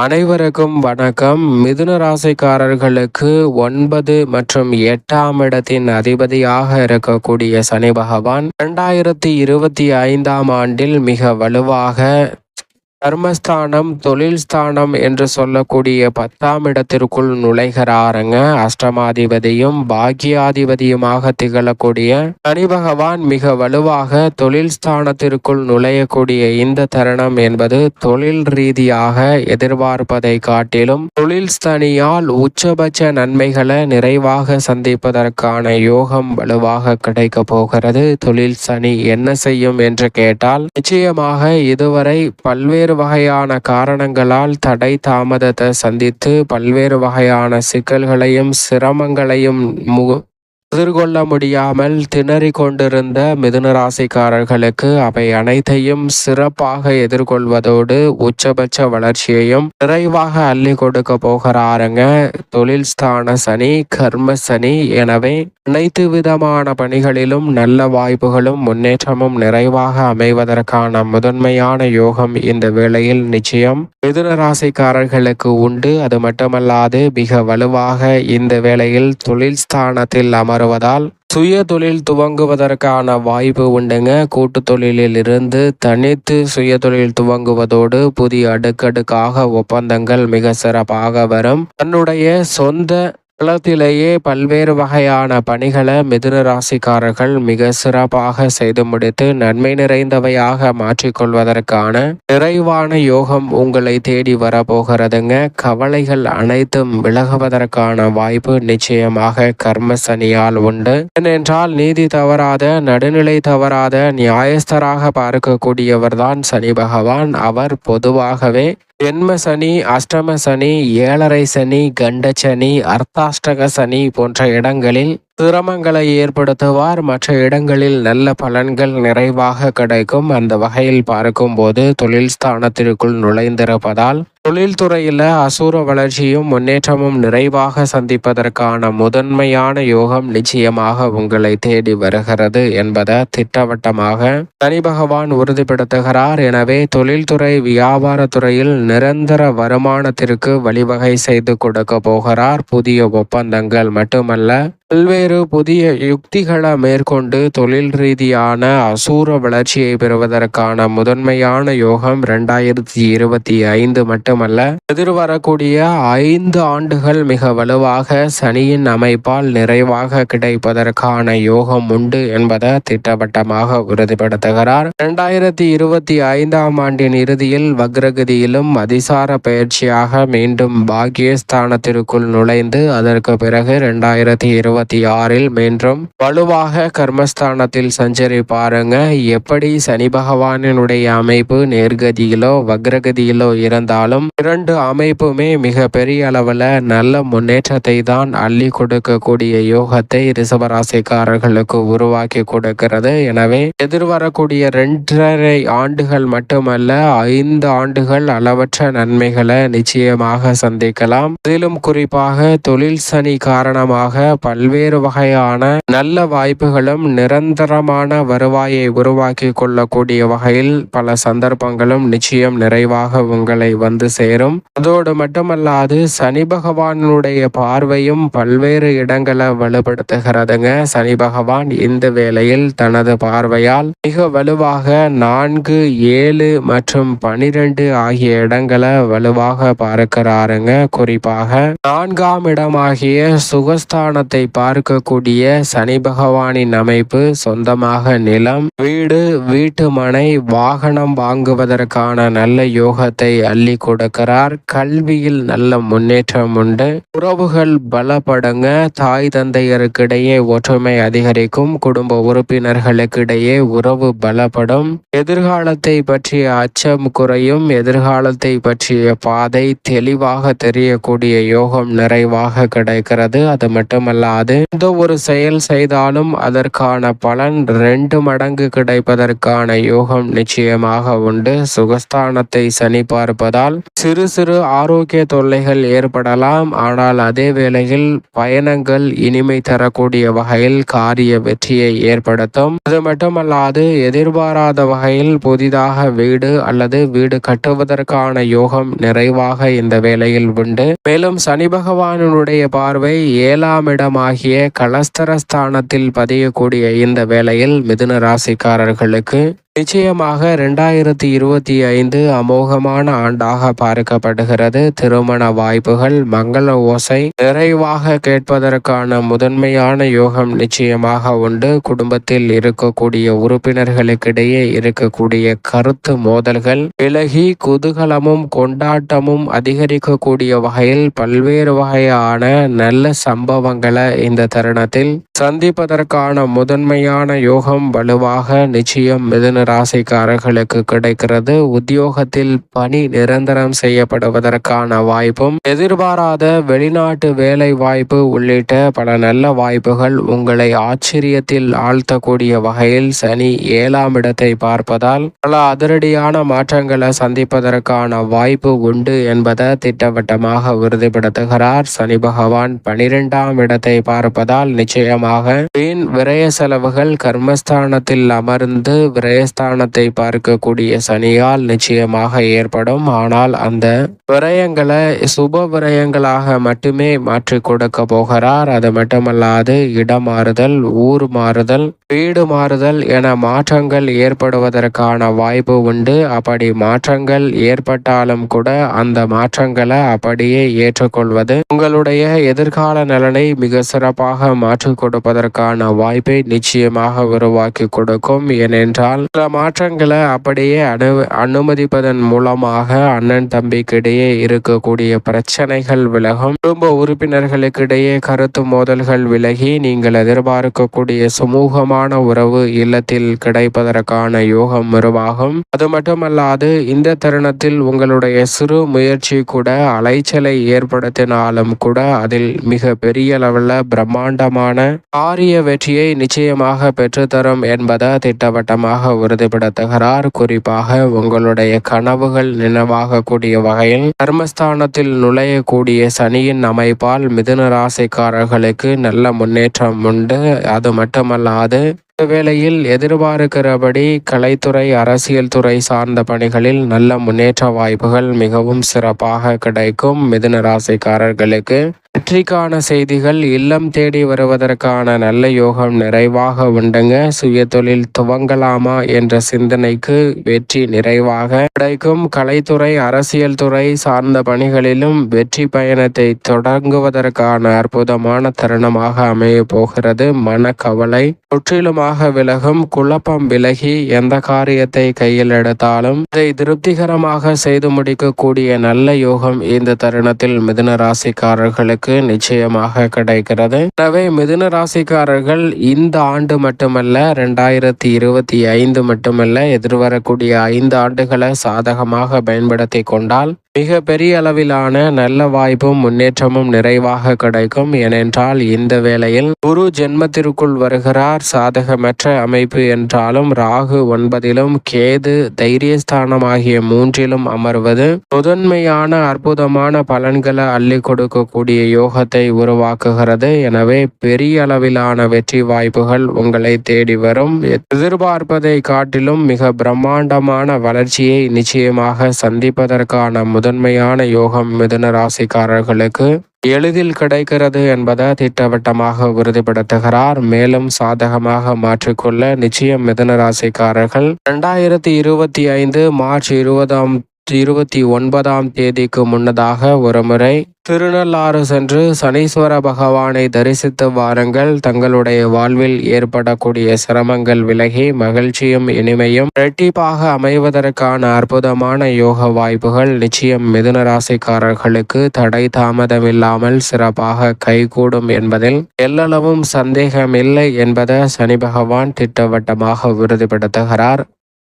அனைவருக்கும் வணக்கம். மிதுன ராசிக்காரர்களுக்கு ஒன்பது மற்றும் எட்டாம் இடத்தின் அதிபதியாக இருக்கக்கூடிய சனி பகவான் இரண்டாயிரத்தி இருபத்தி ஐந்தாம் ஆண்டில் மிக வலுவாக கர்மஸ்தானம் தொழில் ஸ்தானம் என்று சொல்லக்கூடிய பத்தாம் இடத்திற்குள் நுழைகிறாருங்க. அஷ்டமாதிபதியும் பாக்கியாதிபதியுமாக திகழக்கூடிய சனி பகவான் மிக வலுவாக தொழில் ஸ்தானத்திற்குள் நுழையக்கூடிய இந்த தருணம் என்பது தொழில் ரீதியாக எதிர்பார்ப்பதை காட்டிலும் தொழில் ஸ்தனியால் உச்சபட்ச நன்மைகளை நிறைவாக சந்திப்பதற்கான யோகம் வலுவாக கிடைக்க போகிறது. தொழில் சனி என்ன செய்யும் என்று கேட்டால் நிச்சயமாக இதுவரை பல்வேறு பல்வேறு வகையான காரணங்களால் தடை தாமதத்தை சந்தித்து பல்வேறு வகையான சிக்கல்களையும் சிரமங்களையும் மு எதிர்கொள்ள முடியாமல் திணறி கொண்டிருந்த மிதுன ராசிக்காரர்களுக்கு அவை அனைத்தையும் சிறப்பாக எதிர்கொள்வதோடு உச்சபட்ச வளர்ச்சியையும் நிறைவாக அள்ளி கொடுக்க போகிறாருங்க. தொழில் ஸ்தான சனி கர்ம சனி எனவே அனைத்து விதமான பணிகளிலும் நல்ல வாய்ப்புகளும் முன்னேற்றமும் நிறைவாக அமைவதற்கான முதன்மையான யோகம் இந்த வேளையில் நிச்சயம். மிதுன ராசிக்காரர்களுக்கு உண்டு. அது மட்டுமல்லாது மிக வலுவாக இந்த வேளையில் தொழில் ஸ்தானத்தில் அமர் வருவதால் சுய தொழில் துவங்குவதற்கான வாய்ப்பு உண்டுங்க. கூட்டு தொழிலில் இருந்து தனித்து சுய தொழில் துவங்குவதோடு புதிய அடுக்கடுக்காக ஒப்பந்தங்கள் மிக சிறப்பாக வரும். தன்னுடைய சொந்த உலகத்திலேயே பல்வேறு வகையான பணிகளை மிதுன ராசிக்காரர்கள் மிக சிறப்பாக செய்து முடித்து நன்மை நிறைந்தவையாக மாற்றிக்கொள்வதற்கான நிறைவான யோகம் உங்களை தேடி வரப்போகிறதுங்க. கவலைகள் அனைத்தும் விலகுவதற்கான வாய்ப்பு நிச்சயமாக கர்ம சனியால் உண்டு. ஏனென்றால் நீதி தவறாத நடுநிலை தவறாத நியாயஸ்தராக பார்க்கக்கூடியவர்தான் சனி பகவான். அவர் பொதுவாகவே ஜென்ம சனி அஷ்டம சனி ஏழரை சனி கண்ட சனி அர்த்தாஷ்டக சனி போன்ற இடங்களில் சிரமங்களை ஏற்படுத்துவார். மற்ற இடங்களில் நல்ல பலன்கள் நிறைவாக கிடைக்கும். அந்த வகையில் பார்க்கும்போது தொழில் ஸ்தானத்திற்குள் நுழைந்திருப்பதால் தொழில்துறையில அசூர வளர்ச்சியும் முன்னேற்றமும் நிறைவாக சந்திப்பதற்கான முதன்மையான யோகம் நிச்சயமாக உங்களை தேடி வருகிறது என்பதை திட்டவட்டமாக தனி பகவான் உறுதிப்படுத்துகிறார். எனவே தொழில்துறை வியாபாரத்துறையில் நிரந்தர வருமானத்திற்கு வழிவகை செய்து கொடுக்க போகிறார். புதிய ஒப்பந்தங்கள் மட்டுமல்ல பல்வேறு புதிய யுக்திகளை மேற்கொண்டு தொழில் ரீதியான அசூர வளர்ச்சியை பெறுவதற்கான முதன்மையான யோகம் இரண்டாயிரத்தி இருபத்தி ஐந்து மட்டுமல்ல எதிர்வரக்கூடிய ஐந்து ஆண்டுகள் மிக வலுவாக சனியின் அமைப்பால் நிறைவாக கிடைப்பதற்கான யோகம் உண்டு என்பதை திட்டவட்டமாக உறுதிப்படுத்துகிறார். இரண்டாயிரத்தி இருபத்தி ஐந்தாம் ஆண்டின் இறுதியில் வக்ரகதியிலும் அதிசார பயிற்சியாக மீண்டும் பாக்கியஸ்தானத்திற்குள் நுழைந்து அதற்கு பிறகு இரண்டாயிரத்தி இருபத்தி இருபத்தி ஆறில் மீண்டும் வலுவாக கர்மஸ்தானத்தில் சஞ்சரி பாருங்க எப்படி சனி பகவானினுடைய அமைப்பு நேர்கதியிலோ வக்ரகதியிலோ இருந்தாலும் இரண்டு அமைப்புமே மிக பெரிய அளவில் நல்ல முன்னேற்றத்தை தான் அள்ளி கொடுக்கக்கூடிய யோகத்தை ரிசவராசிக்காரர்களுக்கு உருவாக்கி கொடுக்கிறது. எனவே எதிர்வரக்கூடிய ரெண்டரை ஆண்டுகள் மட்டுமல்ல ஐந்து ஆண்டுகள் அளவற்ற நன்மைகளை நிச்சயமாக சந்திக்கலாம். அதிலும் குறிப்பாக தொழில் சனி காரணமாக பல்வேறு பல்வேறு வகையான நல்ல வாய்ப்புகளும் நிரந்தரமான வருவாயை உருவாக்கி கொள்ளக்கூடிய வகையில் பல சந்தர்ப்பங்களும் நிச்சயம் நிறைவாக உங்களை வந்து சேரும். அதோடு மட்டுமல்லாது சனி பகவானுடைய பார்வையும் பல்வேறு இடங்களை வலுப்படுத்துகிறதுங்க. சனி பகவான் இந்த வேளையில் தனது பார்வையால் மிக வலுவாக நான்கு ஏழு மற்றும் பனிரெண்டு ஆகிய இடங்களை வலுவாக பார்க்கிறாருங்க. குறிப்பாக நான்காம் இடமாகிய சுகஸ்தானத்தை பார்க்கக்கூடிய சனி பகவானின் அமைப்பு சொந்தமாக நிலம் வீடு வீட்டு மனை வாகனம் வாங்குவதற்கான நல்ல யோகத்தை அள்ளி கொடுக்கிறார். கல்வியில் நல்ல முன்னேற்றம் உண்டு. உறவுகள் பலப்படுங்க. தாய் தந்தையருக்கிடையே ஒற்றுமை அதிகரிக்கும். குடும்ப உறுப்பினர்களுக்கிடையே உறவு பலப்படும். எதிர்காலத்தை பற்றிய அச்சம் குறையும். எதிர்காலத்தை பற்றிய பாதை தெளிவாக தெரியக்கூடிய யோகம் நிறைவாக கிடைக்கிறது. அது மட்டுமல்லாது மட்டுமல்லாது எந்த ஒரு செயல் செய்தாலும் அதற்கான பலன் ரெண்டு மடங்கு கிடைப்பதற்கான யோகம் நிச்சயமாக உண்டு. சுகஸ்தானத்தை சனி பார்ப்பதால் சிறு சிறு ஆரோக்கிய தொல்லைகள் ஏற்படலாம். ஆனால் அதே வேளையில் பயணங்கள் இனிமை தரக்கூடிய வகையில் காரிய வெற்றியை ஏற்படுத்தும். அது மட்டுமல்லாது எதிர்பாராத வகையில் புதிதாக வீடு அல்லது வீடு கட்டுவதற்கான யோகம் நிறைவாக இந்த வேளையில் உண்டு. மேலும் சனி பகவானுடைய பார்வை ஏழாம் ஆகிய கலஸ்தரஸ்தானத்தில் பதியக்கூடிய இந்த வேளையில் மிதுன ராசிக்காரர்களுக்கு நிச்சயமாக ரெண்டாயிரத்தி இருபத்தி ஐந்து அமோகமான ஆண்டாக பார்க்கப்படுகிறது. திருமண வாய்ப்புகள் மங்கள ஓசை நிறைவாக கேட்பதற்கான முதன்மையான யோகம் நிச்சயமாக உண்டு. குடும்பத்தில் இருக்கக்கூடிய உறுப்பினர்களுக்கிடையே இருக்கக்கூடிய கருத்து மோதல்கள் விலகி குதூகலமும் கொண்டாட்டமும் அதிகரிக்கக்கூடிய வகையில் பல்வேறு வகையான நல்ல சம்பவங்களை இந்த தருணத்தில் சந்திப்பதற்கான முதன்மையான யோகம் வலுவாக நிச்சயம் மிதன ராசிக்காரர்களுக்கு கிடைக்கிறது. உத்தியோகத்தில் பணி நிரந்தரம் செய்யப்படுவதற்கான வாய்ப்பும் எதிர்பாராத வெளிநாட்டு வேலை வாய்ப்பு உள்ளிட்ட பல நல்ல வாய்ப்புகள் உங்களை ஆச்சரியத்தில் ஆழ்த்தக்கூடிய வகையில் சனி ஏழாம் இடத்தை பார்ப்பதால் பல அதிரடியான மாற்றங்களை சந்திப்பதற்கான வாய்ப்பு உண்டு என்பதை திட்டவட்டமாக உறுதிப்படுத்துகிறார். சனி பகவான் பனிரெண்டாம் இடத்தை பார்ப்பதால் நிச்சயமாக வீண் விரய செலவுகள் கர்மஸ்தானத்தில் அமர்ந்து விரய ஸ்தானத்தை பார்க்கக்கூடிய சனியால் நிச்சயமாக ஏற்படும். ஆனால் அந்த விரயங்களை சுப விரயங்களாக மட்டுமே மாற்றி கொடுக்க போகிறார். அது மட்டுமல்லாது இடம் மாறுதல் ஊர் மாறுதல் வீடு மாறுதல் என மாற்றங்கள் ஏற்படுவதற்கான வாய்ப்பு உண்டு. அப்படி மாற்றங்கள் ஏற்பட்டாலும் கூட அந்த மாற்றங்களை அப்படியே ஏற்றுக்கொள்வது உங்களுடைய எதிர்கால நலனை மிக சிறப்பாக மாற்றிக் கொடுப்பதற்கான வாய்ப்பை நிச்சயமாக உருவாக்கி கொடுக்கும். ஏனென்றால் சில மாற்றங்களை அப்படியே அனு அனுமதிப்பதன் மூலமாக அண்ணன் தம்பிக்கிடையே இருக்கக்கூடிய பிரச்சனைகள் விலகும். குடும்ப உறுப்பினர்களுக்கிடையே கருத்து மோதல்கள் விலகி நீங்கள் எதிர்பார்க்கக்கூடிய சுமூகமான உறவு இல்லத்தில் கிடைப்பதற்கான யோகம் உருவாகும் அது மட்டுமல்லாது இந்த தருணத்தில் உங்களுடைய சிறு முயற்சி கூட அலைச்சலை ஏற்படுத்தினாலும் கூட அதில் மிக பெரிய அளவில் பிரம்மாண்டமான காரிய வெற்றியை நிச்சயமாக பெற்றுத்தரும் என்பதை திட்டவட்டமாக உறுதிப்படுத்துகிறார். குறிப்பாக உங்களுடைய கனவுகள் நினைவாகக்கூடிய வகையில் கர்மஸ்தானத்தில் நுழையக்கூடிய சனியின் அமைப்பால் மிதுன ராசிக்காரர்களுக்கு நல்ல முன்னேற்றம் உண்டு. அது மட்டுமல்லாது வேளையில் எதிர்பார்க்கிறபடி கலைத்துறை அரசியல் துறை சார்ந்த பணிகளில் நல்ல முன்னேற்ற வாய்ப்புகள் மிகவும் சிறப்பாக கிடைக்கும் மிதுன ராசிக்காரர்களுக்கு. வெற்றிக்கான செய்திகள் இல்லம் தேடி வருவதற்கான நல்ல யோகம் நிறைவாக உண்டுங்க. சுய தொழில் துவங்கலாமா என்ற சிந்தனைக்கு வெற்றி நிறைவாக கிடைக்கும். கலைத்துறை அரசியல் துறை சார்ந்த பணிகளிலும் வெற்றி பயணத்தை தொடங்குவதற்கான அற்புதமான தருணமாக அமைய போகிறது. மனக்கவலை முற்றிலுமாக விலகும். குழப்பம் விலகி எந்த காரியத்தை கையில் எடுத்தாலும் இதை திருப்திகரமாக செய்து முடிக்கக்கூடிய நல்ல யோகம் இந்த தருணத்தில் மிதுன ராசிக்காரர்களுக்கு உங்களுக்கு நிச்சயமாக கிடைக்கிறது. எனவே மிதுன ராசிக்காரர்கள் இந்த ஆண்டு மட்டுமல்ல ரெண்டாயிரத்தி இருபத்தி ஐந்து மட்டுமல்ல எதிர்வரக்கூடிய ஐந்து ஆண்டுகளை சாதகமாக பயன்படுத்தி கொண்டால் மிக பெரிய அளவிலான நல்ல வாய்ப்பும் முன்னேற்றமும் நிறைவாக கிடைக்கும். ஏனென்றால் இந்த வேளையில் குரு ஜென்மத்திற்குள் வருகிறார். சாதகமற்ற அமைப்பு என்றாலும் ராகு ஒன்பதிலும் கேது தைரியஸ்தானம் ஆகிய மூன்றிலும் அமர்வது முதன்மையான அற்புதமான பலன்களை அள்ளி கொடுக்கக்கூடிய யோகத்தை உருவாக்குகிறது. எனவே பெரிய அளவிலான வெற்றி வாய்ப்புகள் உங்களை தேடி வரும். எதிர்பார்ப்பதை காட்டிலும் மிக பிரம்மாண்டமான வளர்ச்சியை நிச்சயமாக சந்திப்பதற்கான முதன்மையான யோகம் மிதுன ராசிக்காரர்களுக்கு எளிதில் கிடைக்கிறது என்பதை திட்டவட்டமாக உறுதிப்படுத்துகிறார். மேலும் சாதகமாக மாற்றிக்கொள்ள நிச்சயம் மிதன ராசிக்காரர்கள் இரண்டாயிரத்தி இருபத்தி ஐந்து மார்ச் இருபதாம் இருபத்தி ஒன்பதாம் தேதிக்கு முன்னதாக ஒருமுறை திருநள்ளாறு சென்று சனீஸ்வர பகவானை தரிசித்து வாருங்கள். தங்களுடைய வாழ்வில் ஏற்படக்கூடிய சிரமங்கள் விலகி மகிழ்ச்சியும் இனிமையும் இரட்டிப்பாக அமைவதற்கான அற்புதமான யோக வாய்ப்புகள் நிச்சயம் மிதுன ராசிக்காரர்களுக்கு தடை தாமதமில்லாமல் சிறப்பாக கைகூடும் என்பதில் எல்லளவும் சந்தேகமில்லை என்பதை சனி பகவான் திட்டவட்டமாக உறுதிப்படுத்துகிறார்.